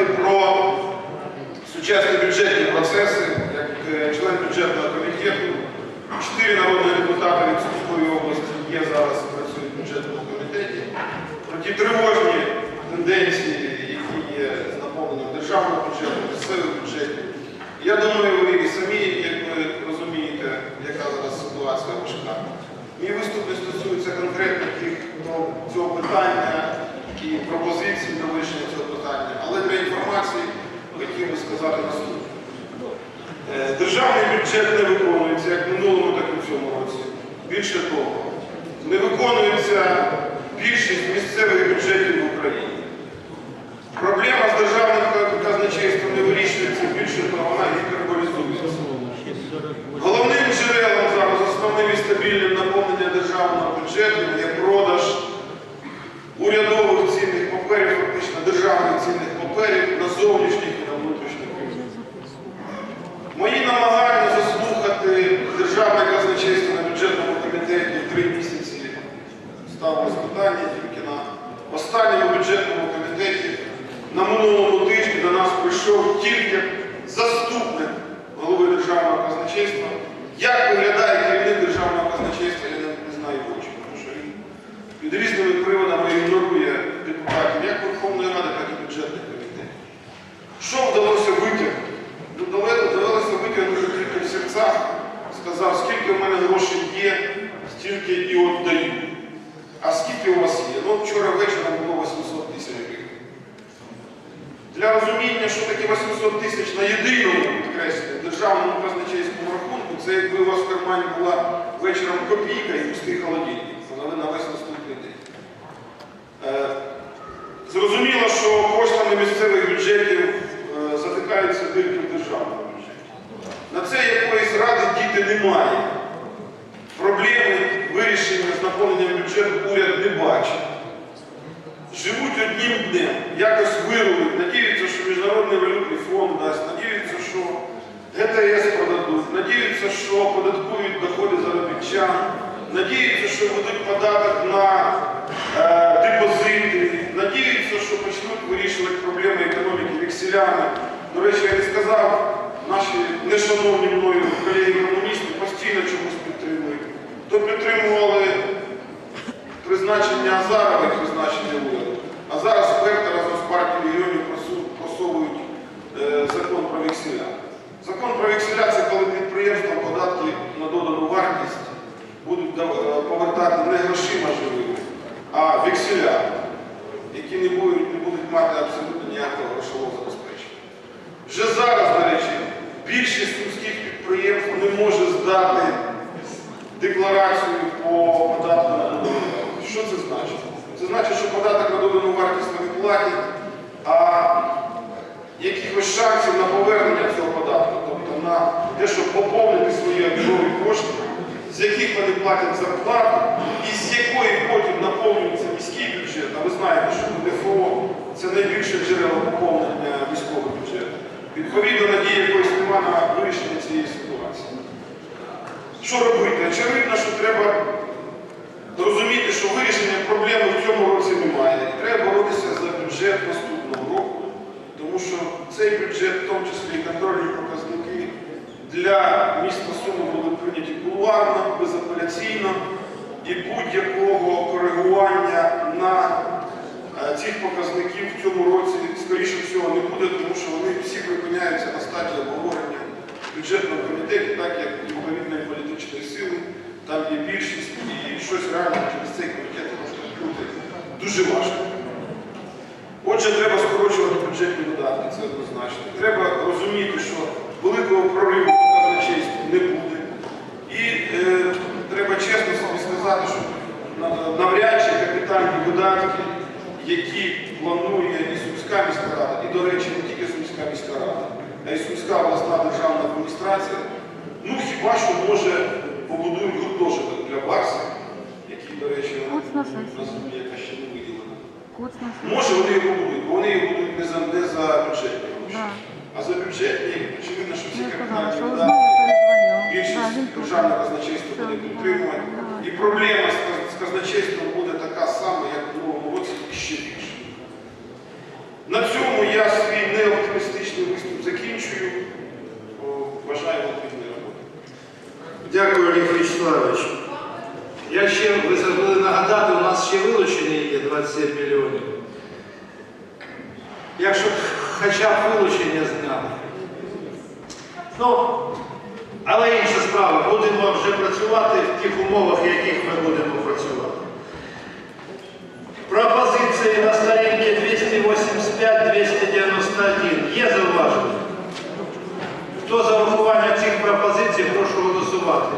сказати про сучасні бюджетні процеси. Як е, член бюджетного комітету, чотири народні депутати від Сумської області є зараз працюють в бюджетному комітеті. Про ті тривожні тенденції, які є з наповненням державного бюджету, місцевих бюджетів. Я думаю, ви і самі якби, розумієте, яка зараз ситуація важка. Мій виступ не стосується конкретно тих, ну, цього питання і пропозицій до вирішення цього питання, але для інформації хотів би сказати наступне. Е, Державний бюджет не виконується як в минулому, так і в цьому році. Більше того, не виконується більшість місцевих бюджетів в Україні. Проблема з державним казначейством не вирішується, більше того, вона гіперболізується. Головним джерелом зараз, основним і стабільним наповнення державного бюджету є продаж урядових цінних паперів, фактично державних цінних паперів на зовнішніх і на внутрішніх ринках. Мої намагання заслухати державне казначейство на бюджетному комітеті три місяці ставилось питання тільки на останньому бюджетному комітеті. На минулому тижні до нас прийшов тільки заступник голови державного казначейства. Як виглядає керівник державного казначейства, я не, знаю очі, тому що він під різними приводами ігнорує депутатів як Верховної Ради, так і бюджетних комітетів. Що вдалося витягнути? Ну, довело- довелося витягнути тільки в серцях, сказав, скільки в мене грошей є, стільки і віддаю. А скільки у вас є? Ну, вчора вечором було 800 тисяч гривень. Для розуміння, що таке 800 тисяч на єдиному підкреслюю державному казначейському рахунку, це якби у вас в кармані була вечором копійка і пустий холодильник, але на весь наступний день. Е, Зрозуміло, що коштами місцевих бюджетів е, затикаються дирки державному бюджеті. На це якоїсь ради діти немає. Проблеми вирішення з наповненням бюджету уряд не бачить. Живуть одним днем, якось вирулить, надіються, що Міжнародний валютний фонд дасть, надіються, що ГТС продадуть, надіються, що податкують доходи заробітчан, надіються, що будуть податок на е, депозити, надіються, що почнуть вирішувати проблеми економіки векселями. До речі, я не сказав, наші нешановні мною колеги-комуністи постійно чомусь підтримують. То підтримували призначення Азарова і призначення уряду. А зараз вперто разом з партією регіонів просу- просовують е, закон про векселя. Закон про векселя це коли підприємствам податки на додану вартість будуть дав- е, повертати не грошима живими, а векселя, які не будуть, не будуть мати абсолютно ніякого грошового забезпечення. Вже зараз, до речі, більшість сумських підприємств не може здати декларацію по податку на додану. Що це значить? Це значить, що податок на додану вартість не платять, а якихось шансів на повернення цього податку, тобто на те, щоб поповнити свої обігові кошти, з яких вони платять зарплату, і з якої потім наповнюється міський бюджет. А ви знаєте, що ДФО це найбільше джерело поповнення міського бюджету. Відповідно, надії якоїсь немає на вирішення цієї ситуації. Що робити? Очевидно, що треба розуміти, що вирішення проблеми в цьому році немає. І треба боротися за бюджет наступного року, тому що цей бюджет, в тому числі і контрольні показники, для міста Суми були прийняті кулуарно, безапеляційно, і будь-якого коригування на е, цих показників в цьому році, скоріше всього, не буде, тому що вони всі припиняються на стадії обговорення в бюджетному комітеті, так як відповідної політичної сили, там є більшість, і щось реально через цей комітет може бути дуже важко. Отже, треба скорочувати бюджетні видатки, це однозначно. Треба розуміти, що великого прориву по казначейству не буде. І е, треба чесно собі сказати, що на- навряд чи видатки, які планує і Сумська міська рада, і, до речі, не тільки Сумська міська рада, а й Сумська обласна державна адміністрація, ну хіба що може побудують гуртожиток для Барса, який, до речі, на. Сумі яка ще не виділена. Може вони його будуть, бо вони його будуть не за, не за бюджетні гроші, а за бюджетні, очевидно, що всі капітальні видатки більшість державного казначейства буде підтримувати. І проблема з казначейством сама, як в минулому році, і ще більше. На цьому я свій неоптимістичний виступ закінчую. Бажаю вам плідної роботи. Дякую, Олег Вячеславович. Я ще, ви забули нагадати, у нас ще вилучені є 27 мільйонів. Якщо хоча б вилучення зняли. Ну, але інша справа, будемо вже працювати в тих умовах, в яких ми будемо працювати. Пропозиції на сторінці 285-291. Є зауваження? Хто за врахування цих пропозицій, прошу голосувати.